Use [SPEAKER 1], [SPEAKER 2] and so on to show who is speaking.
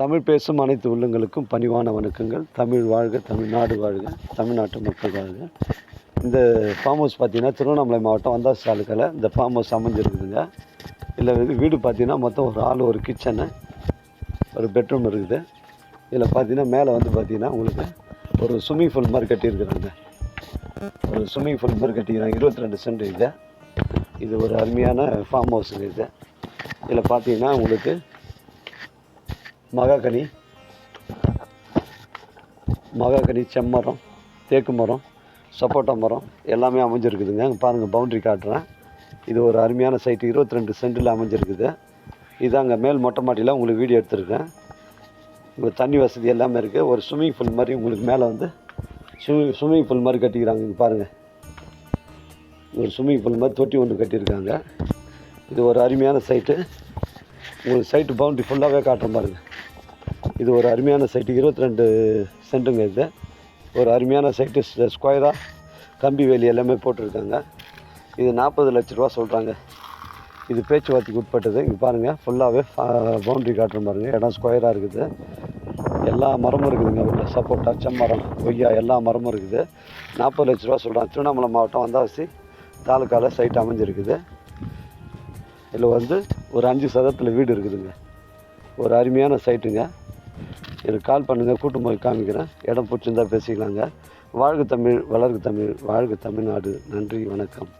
[SPEAKER 1] தமிழ் பேசும் அனைத்து உள்ளங்களுக்கும் பணிவான வணக்கங்கள். தமிழ் வாழ்க தமிழ்நாடு வாழ்க தமிழ்நாட்டு மக்கள் வாழ்க. இந்த ஃபார்ம் ஹவுஸ் பார்த்தீங்கன்னா திருவண்ணாமலை மாவட்டம் வந்தாஸ் தாலுக்காவில் இந்த ஃபார்ம் ஹவுஸ் அமைஞ்சிருக்குதுங்க. இதில் வந்து வீடு பார்த்தீங்கன்னா மொத்தம் ஒரு ஆள் ஒரு கிச்சனு ஒரு பெட்ரூம் இருக்குது. இதில் பார்த்தீங்கன்னா மேலே வந்து பார்த்தீங்கன்னா உங்களுக்கு ஒரு ஸ்விம்மிங் பூல் மாதிரி கட்டியிருக்கிறாங்க. ஒரு ஸ்விம்மிங் பூல் மாதிரி கட்டிக்கிறாங்க இருபத்தி ரெண்டு சென்ட் இது. இது ஒரு அருமையான ஃபார்ம் ஹவுஸுங்க இது. இதில் பார்த்தீங்கன்னா உங்களுக்கு மகாகனி. மகாகனி செம்மரம் தேக்கு மரம் சப்போட்டா மரம் எல்லாமே அமைஞ்சிருக்குதுங்க. அங்கே பாருங்கள் பவுண்ட்ரி காட்டுறேன். இது ஒரு அருமையான சைட்டு இருபத்தி ரெண்டு சென்டில் அமைஞ்சிருக்குது. இதாங்க மேல் மொட்டை மாட்டியில் உங்களுக்கு வீடியோ எடுத்திருக்கேன். இங்கே தண்ணி வசதி எல்லாமே இருக்குது ஒரு ஸ்விம்மிங் பூல் மாதிரி உங்களுக்கு மேலே வந்து ஸ்விம்மிங் ஸ்விம்மிங் பூல் மாதிரி கட்டிக்கிறாங்க. இங்கே பாருங்கள் ஒரு ஸ்விம்மிங் பூல் மாதிரி தொட்டி ஒன்று கட்டியிருக்காங்க. இது ஒரு அருமையான சைட்டு உங்களுக்கு சைட்டு பவுண்ட்ரி ஃபுல்லாகவே காட்டுற பாருங்கள் இது ஒரு அருமையான சைட்டு இருபத்தி ரெண்டு சென்ட்டுங்க இது. ஒரு அருமையான சைட்டு ஸ்கொயராக கம்பி வேலி எல்லாமே போட்டிருக்காங்க. இது நாற்பது லட்ச ரூபா சொல்கிறாங்க இது பேச்சுவார்த்தைக்கு உட்பட்டது. இங்கே பாருங்கள் ஃபுல்லாகவே பவுண்ட்ரி காட்டுற பாருங்க இடம் ஸ்கொயராக இருக்குது. எல்லா மரமும் இருக்குதுங்க உள்ள. சப்போட்டா செம்மரம் கொய்யா எல்லா மரமும் இருக்குது. நாற்பது லட்ச ரூபா சொல்கிறாங்க திருவண்ணாமலை மாவட்டம் வந்தாவசி தாலுக்காவில் சைட் அமைஞ்சிருக்குது. இதில் வந்து ஒரு அஞ்சு சதத்தில் வீடு இருக்குதுங்க. ஒரு அருமையான சைட்டுங்க. எனக்கு கால் பண்ணுங்கள் கூட்டு போய் காமிக்கிறேன். இடம் பிடிச்சிருந்தா பேசிக்கலாங்க. வாழ்க தமிழ் வளர்க தமிழ் வாழ்க தமிழ்நாடு. நன்றி வணக்கம்.